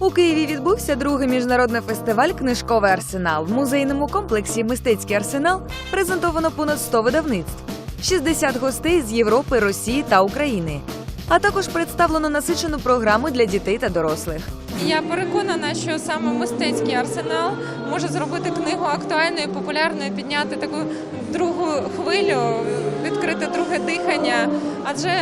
У Києві відбувся другий міжнародний фестиваль Книжковий арсенал. В музейному комплексі Мистецький арсенал презентовано понад 100 видавництв, 60 гостей з Європи, Росії та України. А також представлено насичену програму для дітей та дорослих. Я переконана, що саме мистецький арсенал може зробити книгу актуальною, популярною, підняти таку другу хвилю, відкрити друге дихання. Адже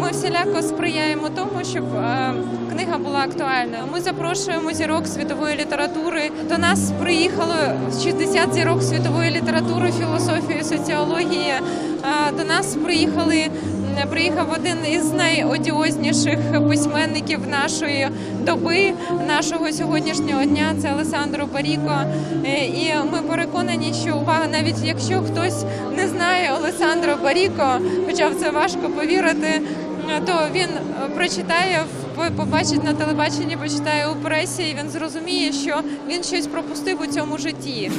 ми всіляко сприяємо тому, щоб е, книга була актуальною. Ми запрошуємо зірок світової літератури. До нас приїхало 60 зірок світової літератури, філософії, соціології. Е, До нас приїхали приїхав один із найодіозніших письменників нашої доби, нашого сьогоднішнього дня. Це Алесандро Баріко. Е, І ми переконані, що увага, навіть якщо хтось не знає Олесандро Баріко, хоча в це важко повірити. е, То він е, прочитає, в- побачить на телебаченні, почитає у пресі, і він зрозуміє, що він щось пропустив у цьому житті.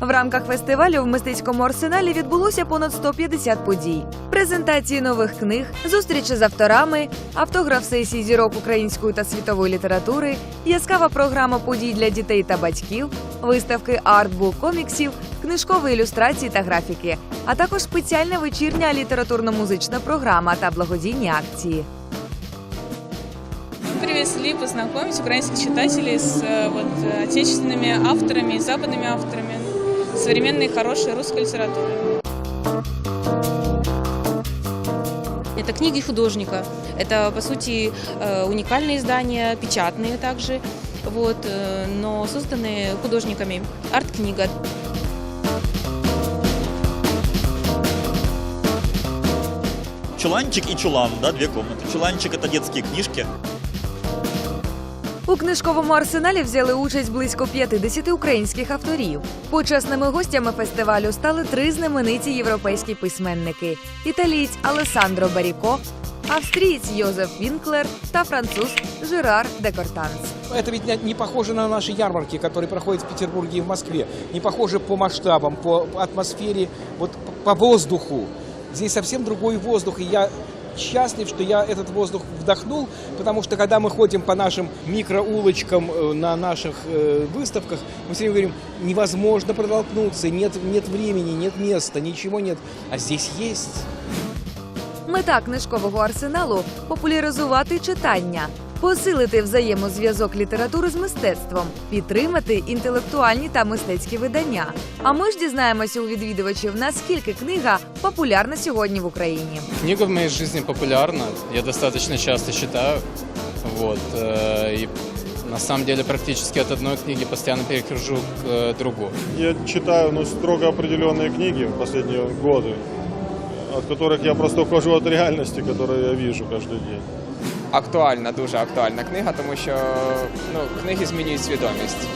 В рамках фестивалю в мистецькому арсеналі відбулося понад 150 подій: презентації нових книг, зустрічі з авторами, автограф сесій зірок української та світової літератури, яскава програма подій для дітей та батьків, виставки артбук, коміксів, книжкові ілюстрації та графіки, а також спеціальна вечірня літературно-музична програма та благодійні акції. Мы привезли познакомить украинских читателей с э, вот, э, отечественными авторами и западными авторами современной хорошей русской литературы. Это книги художника. Это, по сути, э, уникальные издания, печатные также, вот, э, но созданные художниками. Арт-книга. Чуланчик и чулан, да, две комнаты. Чуланчик это детские книжки. У книжковому арсеналі взяли участь близько 50 українських авторів. Почесними гостями фестивалю стали три знамениті європейські письменники: італієць Алесандро Баріко, австрієць Йозеф Вінклер та француз Жерар Декортанс. Это ведь не- похоже на наши ярмарки, которые проходят в Петербурге и в Москве. Не похоже по масштабам, по атмосфере, вот по воздуху. Здесь совсем другой воздух, и я счастлив, что я этот воздух вдохнул, потому что когда мы ходим по нашим микроулочкам э, на наших э, выставках, мы все время говорим, невозможно протолкнуться, нет, нет времени, нет места, ничего нет. А здесь есть. Мета книжкового арсеналу популяризувати читання, посилити взаємозв'язок літератури з мистецтвом, підтримати інтелектуальні та мистецькі видання. А ми ж дізнаємося у відвідувачів, наскільки книга популярна сьогодні в Україні. Книга в моей жизни популярна, я достаточно часто читаю, вот, э, и на самом деле практически от одной книги постоянно перехожу к э, другой. Я читаю ну, строго определенные книги в последние годы, от которых я просто ухожу от реальности, которую я вижу каждый день. актуальна, дуже актуальна книга, тому що ну, книги змінюють свідомість.